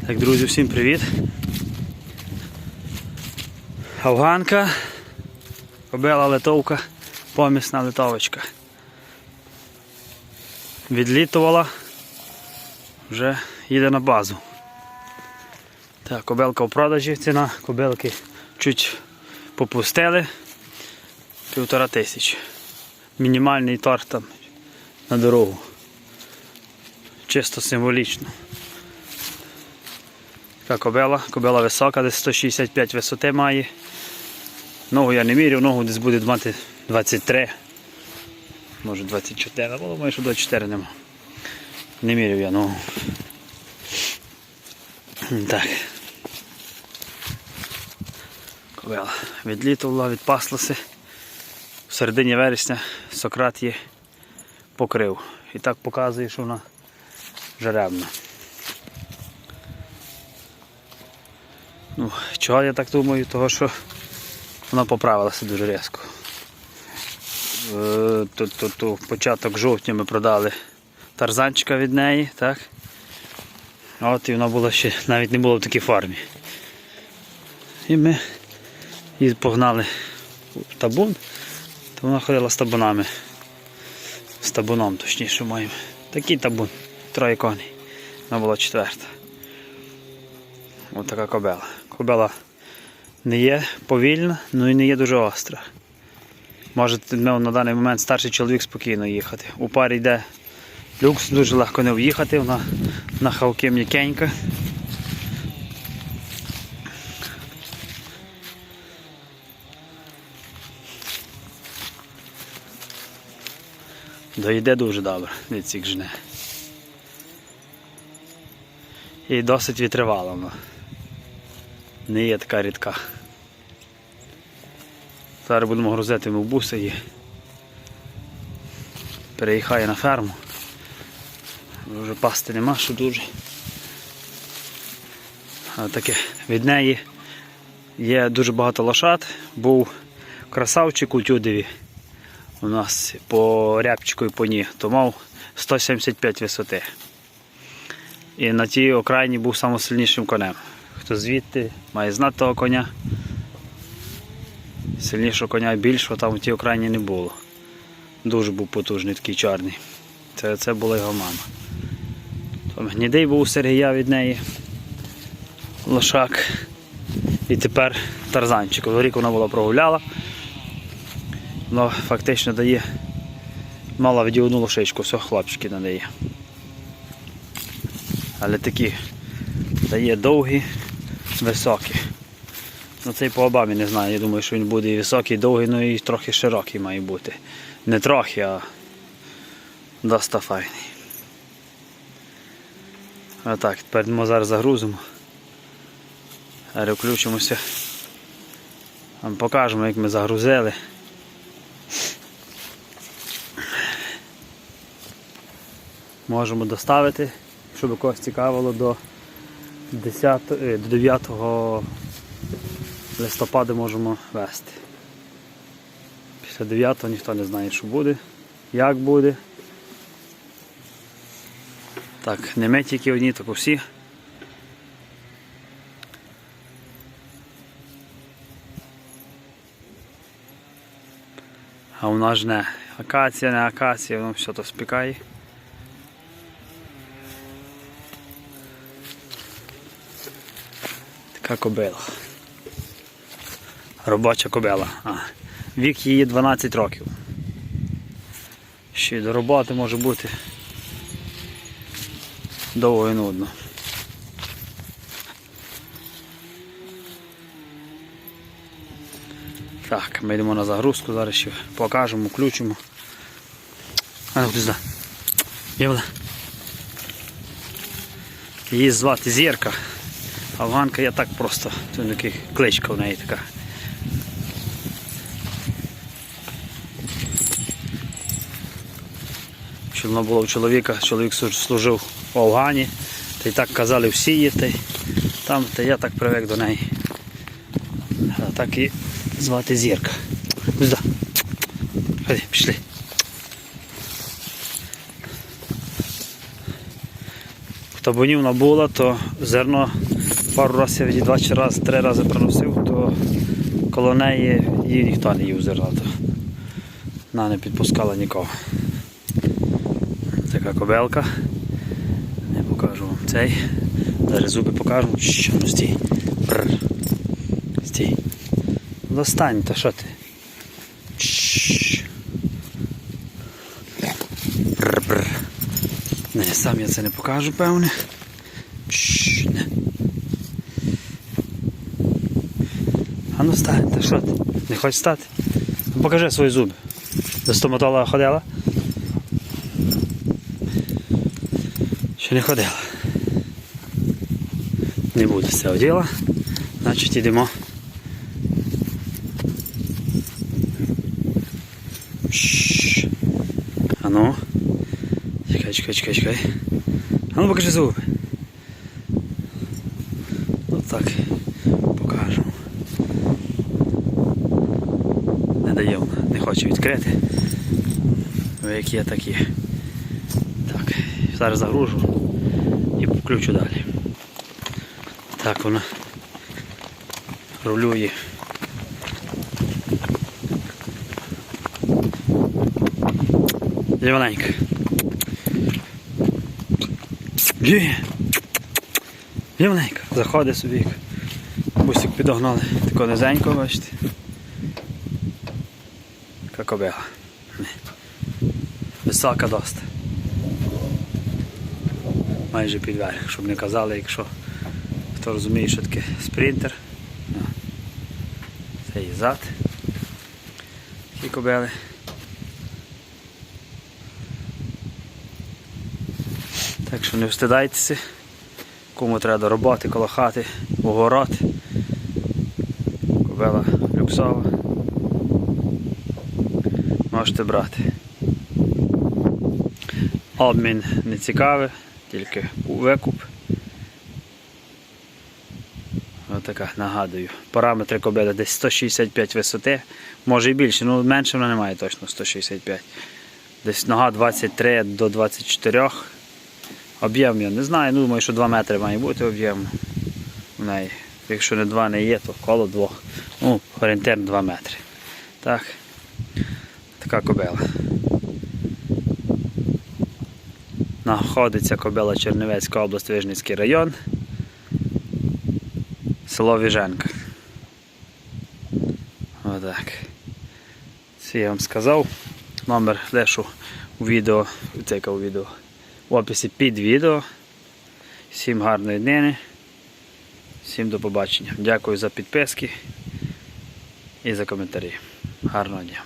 Так, друзі, всім привіт. Афганка, кобила литовка, помісна литовочка. Відлітувала, вже їде на базу. Так, кобилка в продажі, ціна кобилки чуть попустили. Півтора тисячі. Мінімальний торг там на дорогу. Чисто символічно. Така кобила, кобила висока, десь 165 висоти має. Ногу я не міряв, ногу десь буде мати 23, може 24, але думаю, що 24 нема. Не міряв я ногу. Так. Кобила відлітувала, відпаслася. В середині вересня Сократ її покрив. І так показує, що вона жеребна. Ну, чого я так думаю? Того, що вона поправилася дуже різко. Е, Тут, початок жовтня ми продали тарзанчика від неї, так? От і вона була ще навіть не була в такій формі. І ми її погнали в табун, то вона ходила з табунами. З табуном, точніше моїм. Такий табун, троє коней. Вона була четверта. Ось така кобела. Кобела не є повільна, ну і не є дуже остра. Може ну, на даний момент старший чоловік спокійно їхати. У парі йде люкс, дуже легко не в'їхати, вона на хавки м'якенька. Доїде дуже добре, дивіться, як жне. І досить витривала вона. Не є така рідка. Зараз будемо грузити в і переїхає на ферму. Вже пасти нема, що дуже. Таке від неї є дуже багато лошад. Був красавчик у Тюдеві у нас по рябчику і по ні, то мав 175 висоти. І на тій окраїні був найсильнішим конем. Хто звідти має знати того коня. Сильнішого коня більшого там в тій окраїні не було. Дуже був потужний, такий чорний. Це, це була його мама. Там гнідий був у Сергія від неї. Лошак. І тепер тарзанчик. Рік вона була прогуляла. Воно фактично дає мала від одну лошичку, все хлопчики надає. Але такі дає довгі, високі. Ну цей по обамі не знаю, я думаю, що він буде і високий, і довгий, ну і трохи широкий має бути. Не трохи, а доста файний. А так, тепер ми зараз загрузимо. Переключимося. Вам покажемо, як ми загрузили. Можемо доставити, щоб когось цікавило до 10, е, до 9 листопада можемо вести. Після 9 ніхто не знає, що буде, як буде. Так, не ми тільки одні, так усі. А у нас не акація, не акація, воно все то спікає. Така кобила. Робоча кобила. А. Вік її 12 років. Ще й до роботи може бути довго і нудно. Так, ми йдемо на загрузку, зараз ще покажемо, включимо. А ну туди. Є вона. Її звати Зірка. Афганка я так просто, це такий кличка в неї така. Що вона була у чоловіка, чоловік служив в Афгані, та й так казали всі й там, та я так привик до неї. А так і звати Зірка. Куди? Ходи, пішли. табунів набула, то зерно пару разів я чи раз, три рази приносив, то коло неї її ніхто не їв зерна. Вона не підпускала нікого. Така кобелка. Я покажу вам цей. Зараз зуби покажу. Що ну стій. Бррр. Стій. Достань, та що ти? Бррр. Не, сам я це не покажу, певне. Чш, не. А ну стань, та що ти? Не хочеш стати? Ну, покажи свої зуби. До стоматолога ходила? Ще не ходила. Не буде з діла. Значить йдемо. А ну. Чекай, чекай, чекай, чекай. А ну покажи зуби. От так. Покажемо. Не даємо, не хоче відкрити. Ви які є такі. Так, зараз загружу і включу далі. Так вона рулює. Зелененька. Є. Зелененька. Заходить собі. Бусик підогнали. Тако низенько, бачите. Така кобила. Висока доста. Майже під верх, щоб не казали, якщо хто розуміє, що таке спринтер. Це і зад. Такі кобили. Так що не встидайтеся, кому треба до роботи, коло хати, огород. Кобила люксова. Можете брати. Обмін не цікавий, тільки викуп. Отака, нагадую. Параметри кобили десь 165 висоти, може і більше, ну менше вона немає точно 165. Десь нога 23 до 24. Об'єм я не знаю, ну думаю, що 2 метри має бути об'єм. Якщо не 2 не є, то коло 2. Ну, орієнтир 2 метри. Так. Така кобила. Находиться кобила Чернівецька область, Вижницький район. Село Віженка. Отак. Це я вам сказав. Номер лишу у відео, це яке у відео, в описі під відео. Всім гарної днини. Всім до побачення. Дякую за підписки і за коментарі. Гарного дня.